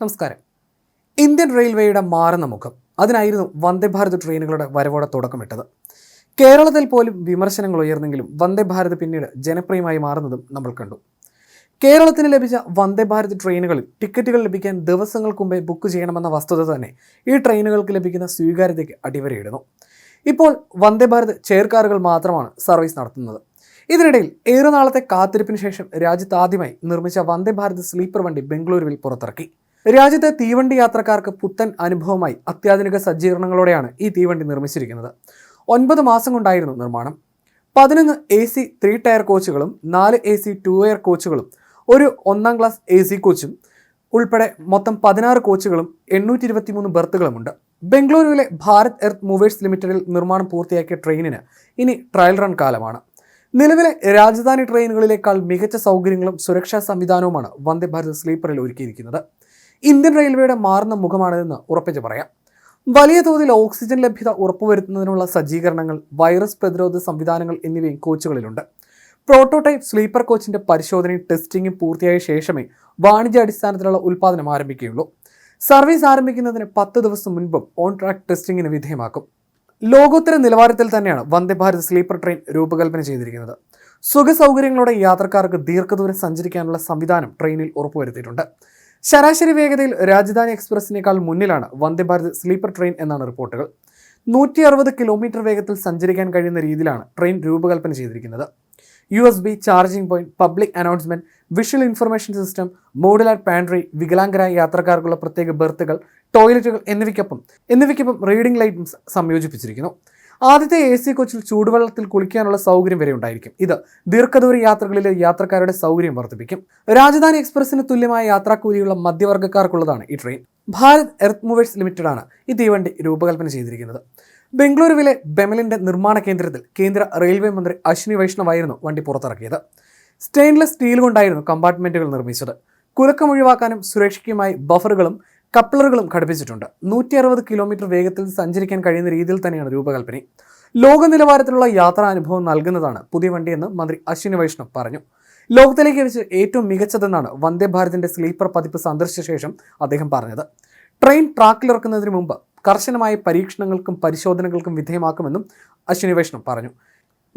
നമസ്കാരം. ഇന്ത്യൻ റെയിൽവേയുടെ മാറുന്ന മുഖം. അതിനായിരുന്നു വന്ദേ ഭാരത് ട്രെയിനുകളുടെ വരവോടെ തുടക്കമിട്ടത് കേരളത്തിൽ പോലും വിമർശനങ്ങൾ ഉയർന്നെങ്കിലും വന്ദേ ഭാരത് പിന്നീട് ജനപ്രിയമായി മാറുന്നതും നമ്മൾ കണ്ടു. കേരളത്തിന് ലഭിച്ച വന്ദേ ഭാരത് ട്രെയിനുകളിൽ ടിക്കറ്റുകൾ ലഭിക്കാൻ ദിവസങ്ങൾക്ക് മുമ്പേ ബുക്ക് ചെയ്യണമെന്ന വസ്തുത തന്നെ ഈ ട്രെയിനുകൾക്ക് ലഭിക്കുന്ന സ്വീകാര്യതയ്ക്ക് അടിവരയിടുന്നു. ഇപ്പോൾ വന്ദേ ഭാരത് ചെയർകാറുകൾ മാത്രമാണ് സർവീസ് നടത്തുന്നത്. ഇതിനിടയിൽ ഏറെ നാളത്തെ കാത്തിരിപ്പിന് ശേഷം രാജ്യത്ത് ആദ്യമായി നിർമ്മിച്ച വന്ദേ ഭാരത് സ്ലീപ്പർ വണ്ടി ബംഗളൂരുവിൽ പുറത്തിറക്കി. രാജ്യത്തെ തീവണ്ടി യാത്രക്കാർക്ക് പുത്തൻ അനുഭവമായി അത്യാധുനിക സജ്ജീകരണങ്ങളോടെയാണ് ഈ തീവണ്ടി നിർമ്മിച്ചിരിക്കുന്നത്. ഒൻപത് മാസം കൊണ്ടായിരുന്നു നിർമ്മാണം. പതിനൊന്ന് എ സി ത്രീ ടയർ കോച്ചുകളും നാല് എ സി ടു എയർ കോച്ചുകളും ഒരു ഒന്നാം ക്ലാസ് എ സി കോച്ചും ഉൾപ്പെടെ മൊത്തം പതിനാറ് കോച്ചുകളും എണ്ണൂറ്റി ഇരുപത്തി മൂന്ന് ബർത്തുകളുമുണ്ട് ബംഗളൂരുവിലെ ഭാരത് എർത്ത് മൂവേഴ്സ് ലിമിറ്റഡിൽ നിർമ്മാണം പൂർത്തിയാക്കിയ ട്രെയിനിന് ഇനി ട്രയൽ റൺ കാലമാണ്. നിലവിലെ രാജധാനി ട്രെയിനുകളിലേക്കാൾ മികച്ച സൗകര്യങ്ങളും സുരക്ഷാ സംവിധാനവുമാണ് വന്ദേ ഭാരത് സ്ലീപ്പറിൽ ഒരുക്കിയിരിക്കുന്നത്. ഇന്ത്യൻ റെയിൽവേയുടെ മാറുന്ന മുഖമാണിതെന്ന് ഉറപ്പിച്ച് പറയാം. വലിയ തോതിൽ ഓക്സിജൻ ലഭ്യത ഉറപ്പുവരുത്തുന്നതിനുള്ള സജ്ജീകരണങ്ങൾ വൈറസ് പ്രതിരോധ സംവിധാനങ്ങൾ എന്നിവയും കോച്ചുകളിലുണ്ട്. പ്രോട്ടോടൈപ്പ് സ്ലീപ്പർ കോച്ചിന്റെ പരിശോധനയും ടെസ്റ്റിംഗും പൂർത്തിയായ ശേഷമേ വാണിജ്യാടിസ്ഥാനത്തിലുള്ള ഉൽപ്പാദനം ആരംഭിക്കുകയുള്ളൂ. സർവീസ് ആരംഭിക്കുന്നതിന് പത്ത് ദിവസം മുൻപും ഓൺ ട്രാക്ക് ടെസ്റ്റിംഗിന് വിധേയമാക്കും. ലോകോത്തര നിലവാരത്തിൽ തന്നെയാണ് വന്ദേ ഭാരത് സ്ലീപ്പർ ട്രെയിൻ രൂപകൽപ്പന ചെയ്തിരിക്കുന്നത്. സുഖ സൗകര്യങ്ങളോടെ യാത്രക്കാർക്ക് ദീർഘദൂരം സഞ്ചരിക്കാനുള്ള സംവിധാനം ട്രെയിനിൽ ഉറപ്പുവരുത്തിയിട്ടുണ്ട്. ശരാശരി വേഗതയിൽ രാജധാനി എക്സ്പ്രസിനേക്കാൾ മുന്നിലാണ് വന്ദേ ഭാരത് സ്ലീപ്പർ ട്രെയിൻ എന്നാണ് റിപ്പോർട്ടുകൾ. നൂറ്റി അറുപത് കിലോമീറ്റർ വേഗത്തിൽ സഞ്ചരിക്കാൻ കഴിയുന്ന രീതിയിലാണ് ട്രെയിൻ രൂപകൽപ്പന ചെയ്തിരിക്കുന്നത്. U S B charging point public announcement visual information system modular pantry വികലാംഗരായ യാത്രക്കാർക്കുള്ള പ്രത്യേക ബർത്തുകൾ ടോയ്ലറ്റുകൾ എന്നിവയ്ക്കൊപ്പം എന്നിവയ്ക്കൊപ്പം റീഡിംഗ് ലൈറ്റും സംയോജിപ്പിച്ചിരിക്കുന്നു. ആദ്യത്തെ എ സി കോച്ചിൽ ചൂടുവെള്ളത്തിൽ കുളിക്കാനുള്ള സൗകര്യം വരെ ഉണ്ടായിരിക്കും. ഇത് ദീർഘദൂര യാത്രകളിലെ യാത്രക്കാരുടെ സൗകര്യം വർദ്ധിപ്പിക്കും. രാജധാനി എക്സ്പ്രസിന് തുല്യമായ യാത്രാക്കൂലിയുള്ള മധ്യവർഗക്കാർക്കുള്ളതാണ് ഈ train. Bharat Earth Movers Limited ആണ് ഈ തീവണ്ടി രൂപകൽപ്പന ചെയ്തിരിക്കുന്നത്. ബംഗളൂരുവിലെ ബെമലിന്റെ നിർമ്മാണ കേന്ദ്രത്തിൽ കേന്ദ്ര റെയിൽവേ മന്ത്രി അശ്വിനി വൈഷ്ണവായിരുന്നു വണ്ടി പുറത്തിറക്കിയത്. സ്റ്റെയിൻലെസ് സ്റ്റീൽ കൊണ്ടായിരുന്നു കമ്പാർട്ട്മെന്റുകൾ നിർമ്മിച്ചത്. കുലക്കം ഒഴിവാക്കാനും സുരക്ഷയ്ക്കുമായി ബഫറുകളും കപ്ലറുകളും ഘടിപ്പിച്ചിട്ടുണ്ട്. നൂറ്റി അറുപത് കിലോമീറ്റർ വേഗത്തിൽ സഞ്ചരിക്കാൻ കഴിയുന്ന രീതിയിൽ തന്നെയാണ് രൂപകൽപ്പന. ലോക നിലവാരത്തിലുള്ള യാത്രാനുഭവം നൽകുന്നതാണ് പുതിയ വണ്ടിയെന്ന് മന്ത്രി അശ്വിനി വൈഷ്ണവ് പറഞ്ഞു. ലോകത്തിലേക്ക് വെച്ച് ഏറ്റവും മികച്ചതെന്നാണ് വന്ദേ ഭാരതിന്റെ സ്ലീപ്പർ പതിപ്പ് സന്ദർശിച്ച ശേഷം അദ്ദേഹം പറഞ്ഞത്. ട്രെയിൻ ട്രാക്കിലിറക്കുന്നതിന് മുമ്പ് കർശനമായ പരീക്ഷണങ്ങൾക്കും പരിശോധനകൾക്കും വിധേയമാക്കുമെന്നും അശ്വിനി വൈഷ്ണവ് പറഞ്ഞു.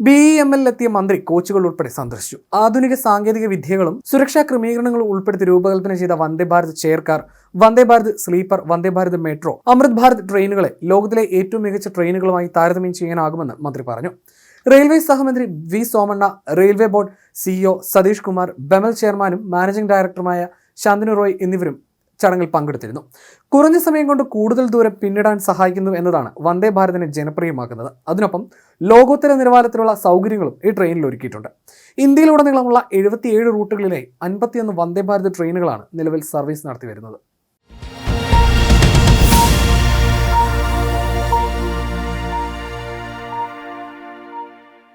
ബി ഇ എം എല്ലിലെത്തിയ മന്ത്രി കോച്ചുകൾ ഉൾപ്പെടെ സന്ദർശിച്ചു. ആധുനിക സാങ്കേതിക വിദ്യകളും സുരക്ഷാ ക്രമീകരണങ്ങളും ഉൾപ്പെടുത്തി രൂപകൽപ്പന ചെയ്ത Vande Bharat chair car Vande Bharat sleeper Vande Bharat metro Amrit Bharat ട്രെയിനുകളെ ലോകത്തിലെ ഏറ്റവും മികച്ച ട്രെയിനുകളുമായി താരതമ്യം ചെയ്യാനാകുമെന്ന് മന്ത്രി പറഞ്ഞു. റെയിൽവേ സഹമന്ത്രി V Somanna railway board CEO Satish Kumar BEML ചെയർമാനും മാനേജിംഗ് ഡയറക്ടറുമായ ശാന്തനു റോയ് എന്നിവരും ചടങ്ങിൽ പങ്കെടുത്തിരുന്നു. കുറഞ്ഞ സമയം കൊണ്ട് കൂടുതൽ ദൂരം പിന്നിടാൻ സഹായിക്കുന്നു എന്നതാണ് വന്ദേ ഭാരതിനെ ജനപ്രിയമാക്കുന്നത്. അതിനൊപ്പം ലോകോത്തര നിലവാരത്തിലുള്ള സൗകര്യങ്ങളും ഈ ട്രെയിനിൽ ഒരുക്കിയിട്ടുണ്ട്. ഇന്ത്യയിലുടനീളമുള്ള എഴുപത്തിയേഴ് റൂട്ടുകളിലെ അൻപത്തിയൊന്ന് വന്ദേ ഭാരത് ട്രെയിനുകളാണ് നിലവിൽ സർവീസ് നടത്തി വരുന്നത്